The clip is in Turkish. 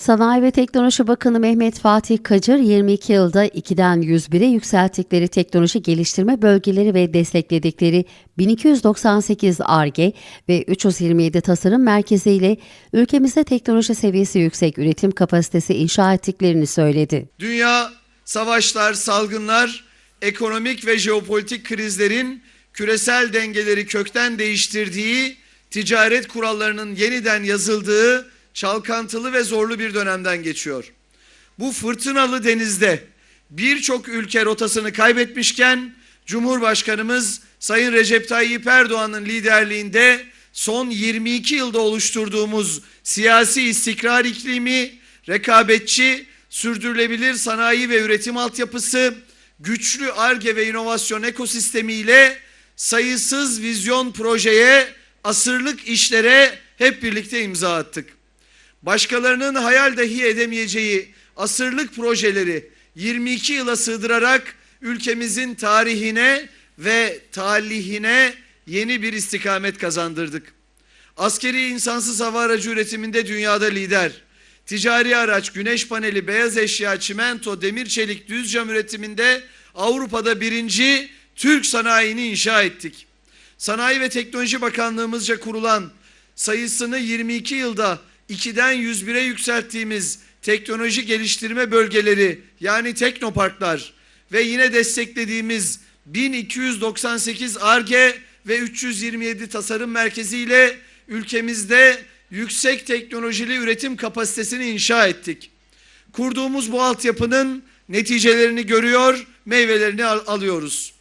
Sanayi ve Teknoloji Bakanı Mehmet Fatih Kacır 22 yılda 2'den 101'e yükselttikleri teknoloji geliştirme bölgeleri ve destekledikleri 1298 ARGE ve 327 tasarım merkezi ile ülkemizde teknoloji seviyesi yüksek üretim kapasitesi inşa ettiklerini söyledi. Dünya savaşlar, salgınlar, ekonomik ve jeopolitik krizlerin küresel dengeleri kökten değiştirdiği, ticaret kurallarının yeniden yazıldığı çalkantılı ve zorlu bir dönemden geçiyor. Bu fırtınalı denizde birçok ülke rotasını kaybetmişken Cumhurbaşkanımız Sayın Recep Tayyip Erdoğan'ın liderliğinde son 22 yılda oluşturduğumuz siyasi istikrar iklimi, rekabetçi, sürdürülebilir sanayi ve üretim altyapısı, güçlü ARGE ve inovasyon ekosistemiyle sayısız vizyon projeye, asırlık işlere hep birlikte imza attık. Başkalarının hayal dahi edemeyeceği asırlık projeleri 22 yıla sığdırarak ülkemizin tarihine ve talihine yeni bir istikamet kazandırdık. Askeri insansız hava aracı üretiminde dünyada lider. Ticari araç, güneş paneli, beyaz eşya, çimento, demir çelik, düz cam üretiminde Avrupa'da birinci Türk sanayini inşa ettik. Sanayi ve Teknoloji Bakanlığımızca kurulan sayısını 22 yılda 2'den 101'e yükselttiğimiz teknoloji geliştirme bölgeleri yani teknoparklar ve yine desteklediğimiz 1298 ARGE ve 327 tasarım merkezi ile ülkemizde yüksek teknolojili üretim kapasitesini inşa ettik. Kurduğumuz bu altyapının neticelerini görüyor, meyvelerini al- alıyoruz.